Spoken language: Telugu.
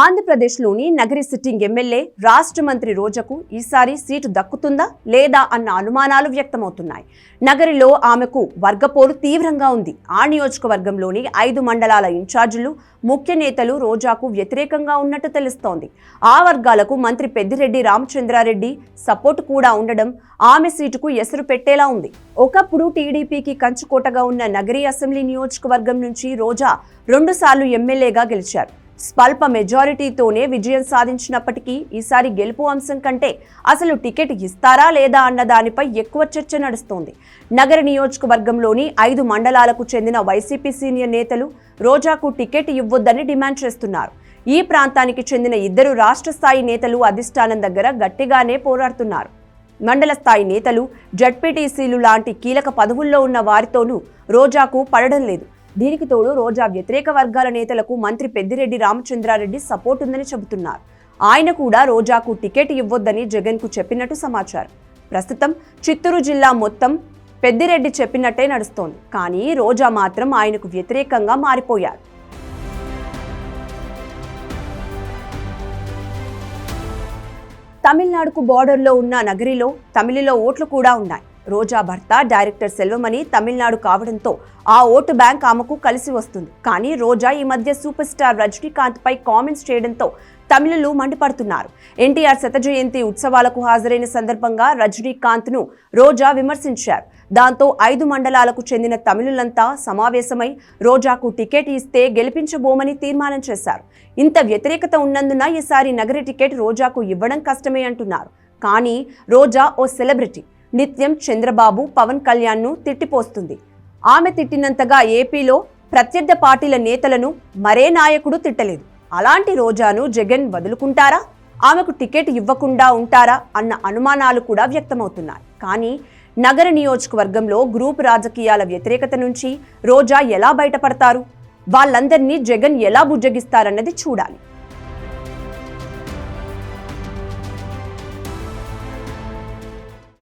ఆంధ్రప్రదేశ్లోని నగరి సిట్టింగ్ ఎమ్మెల్యే రాష్ట్ర మంత్రి రోజకు ఈసారి సీటు దక్కుతుందా లేదా అన్న అనుమానాలు వ్యక్తమవుతున్నాయి. నగరిలో ఆమెకు వర్గపోరు తీవ్రంగా ఉంది. ఆ నియోజకవర్గంలోని ఐదు మండలాల ఇన్ఛార్జీలు ముఖ్య నేతలు రోజాకు వ్యతిరేకంగా ఉన్నట్టు తెలుస్తోంది. ఆ వర్గాలకు మంత్రి పెద్దిరెడ్డి రామచంద్రారెడ్డి సపోర్టు కూడా ఉండడం ఆమె సీటుకు ఎసరు పెట్టేలా ఉంది. ఒకప్పుడు టీడీపీకి కంచుకోటగా ఉన్న నగరి అసెంబ్లీ నియోజకవర్గం నుంచి రోజా రెండుసార్లు ఎమ్మెల్యేగా గెలిచారు. స్వల్ప మెజారిటీతోనే విజయం సాధించినప్పటికీ ఈసారి గెలుపు అంశం కంటే అసలు టికెట్ ఇస్తారా లేదా అన్న దానిపై ఎక్కువ చర్చ నడుస్తోంది. నగర నియోజకవర్గంలోని ఐదు మండలాలకు చెందిన వైసీపీ సీనియర్ నేతలు రోజాకు టికెట్ ఇవ్వొద్దని డిమాండ్ చేస్తున్నారు. ఈ ప్రాంతానికి చెందిన ఇద్దరు రాష్ట్ర స్థాయి నేతలు అధిష్టానం దగ్గర గట్టిగానే పోరాడుతున్నారు. మండల స్థాయి నేతలు జడ్పీటీసీలు లాంటి కీలక పదవుల్లో ఉన్న వారితోనూ రోజాకు పడడం లేదు. దీనికి తోడు రోజా వ్యతిరేక వర్గాల నేతలకు మంత్రి పెద్దిరెడ్డి రామచంద్రారెడ్డి సపోర్ట్ ఉందని చెబుతున్నారు. ఆయన కూడా రోజాకు టికెట్ ఇవ్వొద్దని జగన్కు చెప్పినట్టు సమాచారం. ప్రస్తుతం చిత్తూరు జిల్లా మొత్తం పెద్దిరెడ్డి చెప్పినట్టే నడుస్తోంది. కానీ రోజా మాత్రం ఆయనకు వ్యతిరేకంగా మారిపోయారు. తమిళనాడుకు బార్డర్లో ఉన్న నగరిలో తమిళలో ఓట్లు కూడా ఉన్నాయి. రోజా భర్త డైరెక్టర్ సెల్వమణి తమిళనాడు కావడంతో ఆ ఓటు బ్యాంక్ ఆమెకు కలిసి వస్తుంది. కానీ రోజా ఈ మధ్య సూపర్ స్టార్ రజనీకాంత్పై కామెంట్స్ చేయడంతో తమిళులు మండిపడుతున్నారు. ఎన్టీఆర్ శత జయంతి ఉత్సవాలకు హాజరైన సందర్భంగా రజనీకాంత్ను రోజా విమర్శించారు. దాంతో ఐదు మండలాలకు చెందిన తమిళులంతా సమావేశమై రోజాకు టికెట్ ఇస్తే గెలిపించబోమని తీర్మానం చేశారు. ఇంత వ్యతిరేకత ఉన్నందున ఈసారి నగరి టికెట్ రోజాకు ఇవ్వడం కష్టమే అంటున్నారు. కానీ రోజా ఓ సెలబ్రిటీ. నిత్యం చంద్రబాబు పవన్ కళ్యాణ్ను తిట్టిపోస్తుంది. ఆమె తిట్టినంతగా ఏపీలో ప్రత్యర్థ పార్టీల నేతలను మరే నాయకుడు తిట్టలేదు. అలాంటి రోజాను జగన్ వదులుకుంటారా? ఆమెకు టికెట్ ఇవ్వకుండా ఉంటారా? అన్న అనుమానాలు కూడా వ్యక్తమవుతున్నాయి. కానీ నగర నియోజకవర్గంలో గ్రూప్ రాజకీయాల వ్యతిరేకత నుంచి రోజా ఎలా బయటపడతారు? వాళ్ళందరినీ జగన్ ఎలా బుజ్జగిస్తారన్నది చూడాలి.